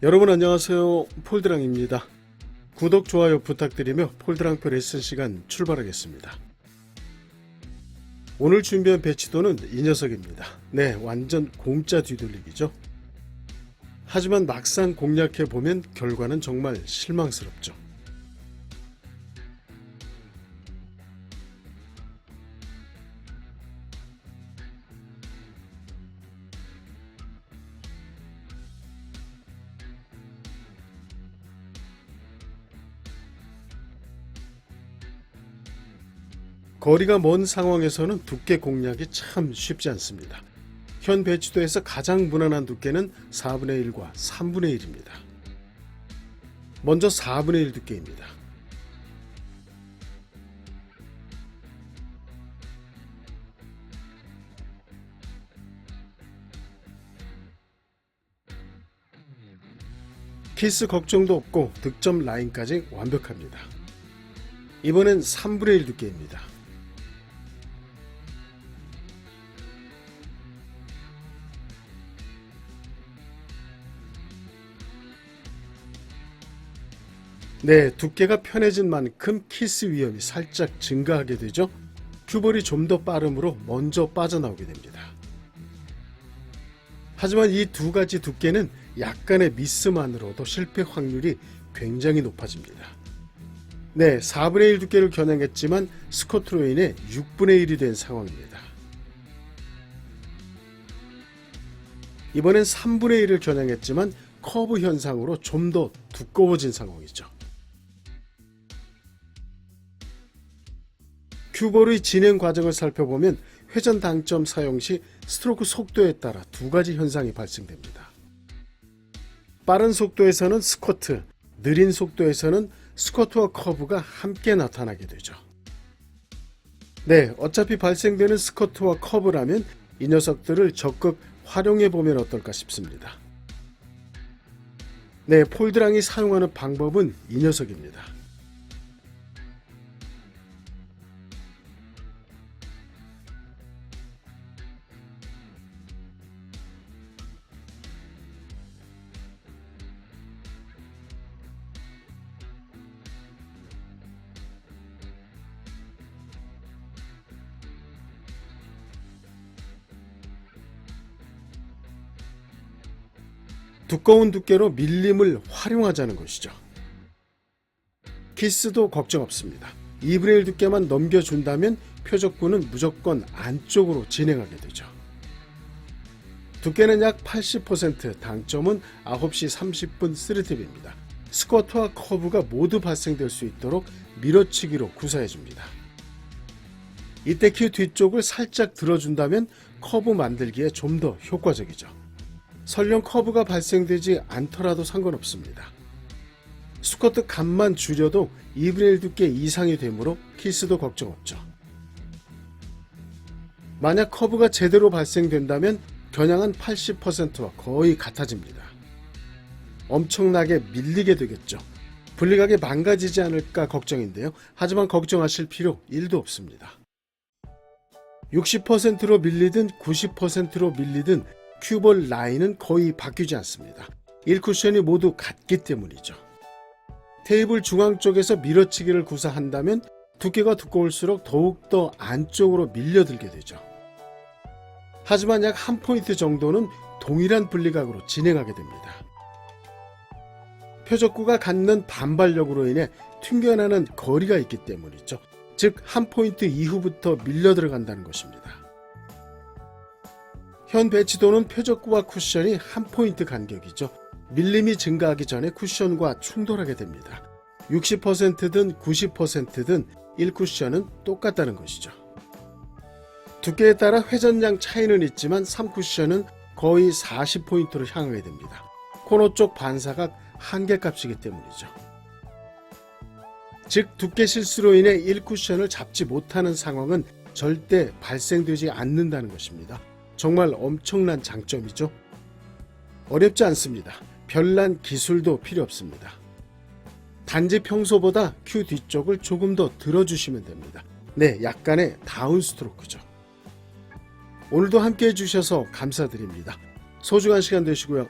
여러분 안녕하세요. 폴드랑입니다. 구독, 좋아요 부탁드리며 폴드랑표 레슨 시간 출발하겠습니다. 오늘 준비한 배치도는 이 녀석입니다. 네, 완전 공짜 뒤돌리기죠. 하지만 막상 공략해 보면 결과는 정말 실망스럽죠. 거리가 먼 상황에서는 두께 공략이 참 쉽지 않습니다. 현 배치도에서 가장 무난한 두께는 4분의 1과 3분의 1입니다. 먼저 4분의 1 두께입니다. 키스 걱정도 없고 득점 라인까지 완벽합니다. 이번엔 3분의 1 두께입니다. 네, 두께가 편해진 만큼 키스 위험이 살짝 증가하게 되죠. 큐볼이 좀 더 빠름으로 먼저 빠져나오게 됩니다. 하지만 이 두 가지 두께는 약간의 미스만으로도 실패 확률이 굉장히 높아집니다. 네, 4분의 1 두께를 겨냥했지만 스코트 로 인해 6분의 1이 된 상황입니다. 이번엔 3분의 1을 겨냥했지만 커브 현상으로 좀 더 두꺼워진 상황이죠. 큐볼의 진행 과정을 살펴보면 회전 당점 사용 시 스트로크 속도에 따라 두 가지 현상이 발생됩니다. 빠른 속도에서는 스쿼트, 느린 속도에서는 스쿼트와 커브가 함께 나타나게 되죠. 네, 어차피 발생되는 스쿼트와 커브라면 이 녀석들을 적극 활용해 보면 어떨까 싶습니다. 네, 폴드랑이 사용하는 방법은 이 녀석입니다. 두꺼운 두께로 밀림을 활용하자는 것이죠. 키스도 걱정 없습니다. 2분의 1 두께만 넘겨준다면 표적구는 무조건 안쪽으로 진행하게 되죠. 두께는 약 80%, 당점은 9시 30분 3팁입니다. 스쿼트와 커브가 모두 발생될 수 있도록 밀어치기로 구사해줍니다. 이때 큐 뒤쪽을 살짝 들어준다면 커브 만들기에 좀 더 효과적이죠. 설령 커브가 발생되지 않더라도 상관없습니다. 스쿼트 값만 줄여도 2분의 1 두께 이상이 되므로 키스도 걱정 없죠. 만약 커브가 제대로 발생된다면 겨냥은 80%와 거의 같아집니다. 엄청나게 밀리게 되겠죠. 분리각이 망가지지 않을까 걱정인데요. 하지만 걱정하실 필요 1도 없습니다. 60%로 밀리든 90%로 밀리든 큐볼 라인은 거의 바뀌지 않습니다. 1쿠션이 모두 같기 때문이죠. 테이블 중앙 쪽에서 밀어치기를 구사한다면 두께가 두꺼울수록 더욱더 안쪽으로 밀려들게 되죠. 하지만 약 한 포인트 정도는 동일한 분리각으로 진행하게 됩니다. 표적구가 갖는 반발력으로 인해 튕겨나는 거리가 있기 때문이죠. 즉, 한 포인트 이후부터 밀려 들어간다는 것입니다. 현 배치도는 표적구와 쿠션이 한 포인트 간격이죠. 밀림이 증가하기 전에 쿠션과 충돌하게 됩니다. 60%든 90%든 1쿠션은 똑같다는 것이죠. 두께에 따라 회전량 차이는 있지만 3쿠션은 거의 40포인트로 향하게 됩니다. 코너 쪽 반사각 한계값이기 때문이죠. 즉 두께 실수로 인해 1쿠션을 잡지 못하는 상황은 절대 발생되지 않는다는 것입니다. 정말 엄청난 장점이죠. 어렵지 않습니다. 별난 기술도 필요 없습니다. 단지 평소보다 큐 뒤쪽을 조금 더 들어주시면 됩니다. 네, 약간의 다운 스트로크죠. 오늘도 함께 해주셔서 감사드립니다. 소중한 시간 되시고요.